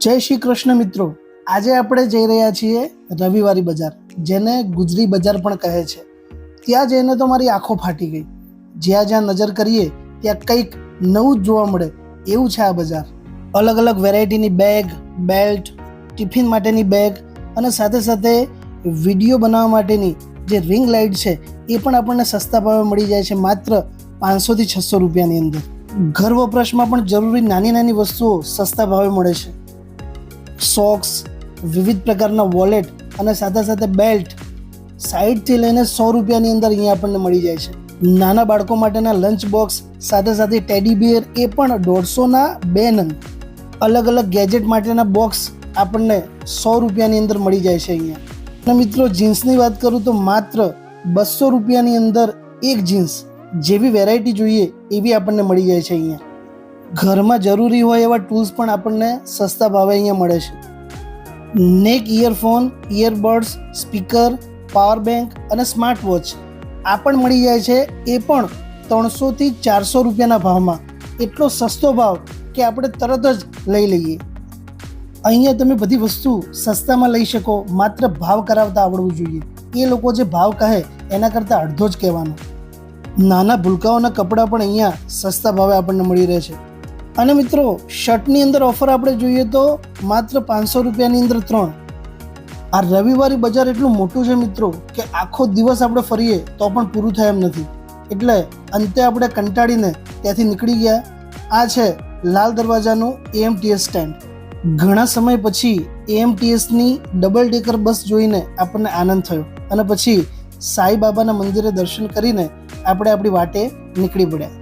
જય શ્રી કૃષ્ણ મિત્રો. આજે આપણે જઈ રહ્યા છીએ રવિવારી બજાર, જેને ગુજરી બજાર પણ કહે છે. ત્યાં જઈને તો મારી આંખો ફાટી ગઈ. જ્યાં જ્યાં નજર કરીએ, ત્યાં કંઈક નવું જ જોવા મળે. એવું છે આ બજાર. અલગ અલગ વેરાયટીની બેગ, બેલ્ટ, ટિફિન માટેની બેગ અને સાથે સાથે વીડિયો બનાવવા માટેની જે રિંગ લાઇટ છે, એ પણ આપણને સસ્તા ભાવે મળી જાય છે માત્ર પાંચસોથી છસો રૂપિયાની અંદર. ઘર વપરાશમાં પણ જરૂરી નાની નાની વસ્તુઓ સસ્તા ભાવે મળે છે. સોક્સ, વિવિધ પ્રકારના વોલેટ અને સાથે સાથે બેલ્ટ સાઈડથી લઈને સો રૂપિયાની અંદર અહીંયા આપણને મળી જાય છે. નાના બાળકો માટેના લંચ બોક્સ, સાથે સાથે ટેડી બિયર એ પણ દોઢસોના બે નંગ અલગ અલગ ગેજેટ માટેના બોક્સ આપણને સો રૂપિયાની અંદર મળી જાય છે અહીંયા. અને મિત્રો, જીન્સની વાત કરું તો માત્ર બસો રૂપિયાની અંદર એક જીન્સ જેવી વેરાયટી જોઈએ એવી આપણને મળી જાય છે અહીંયા. ઘરમાં જરૂરી હોય એવા ટૂલ્સ પણ આપણને સસ્તા ભાવે અહીંયા મળે છે. Neck earphone earbuds speaker power bank અને સ્માર્ટ વોચ આ પણ મળી જાય છે એ પણ ત્રણસોથી ચારસો રૂપિયાના ભાવમાં. એટલો સસ્તો ભાવ કે આપણે તરત જ લઈ લઈએ. અહીંયા તમે બધી વસ્તુ સસ્તામાં લઈ શકો, માત્ર ભાવ કરાવતા આવડવું જોઈએ. એ લોકો જે ભાવ કહે એના કરતાં અડધો જ કહેવાનો. નાના ભૂલકાઓના કપડાં પણ અહીંયા સસ્તા ભાવે આપણને મળી રહે છે. અને મિત્રો, શર્ટની અંદર ઓફર આપણે જોઈએ તો માત્ર પાંચસો રૂપિયાની અંદર ત્રણ. આ રવિવારી બજાર એટલું મોટું છે મિત્રો કે આખો દિવસ આપણે ફરીએ તો પણ પૂરું થાય એમ નથી. એટલે અંતે આપણે કંટાળીને ત્યાંથી નીકળી ગયા. આ છે લાલ દરવાજાનું એએમટીએસ સ્ટેન્ડ ઘણા સમય પછી એએમટીએસની ડબલ ડેકર બસ જોઈને આપણને આનંદ થયો. અને પછી સાંઈ બાબાના મંદિરે દર્શન કરીને આપણે આપણી વાટે નીકળી પડ્યા.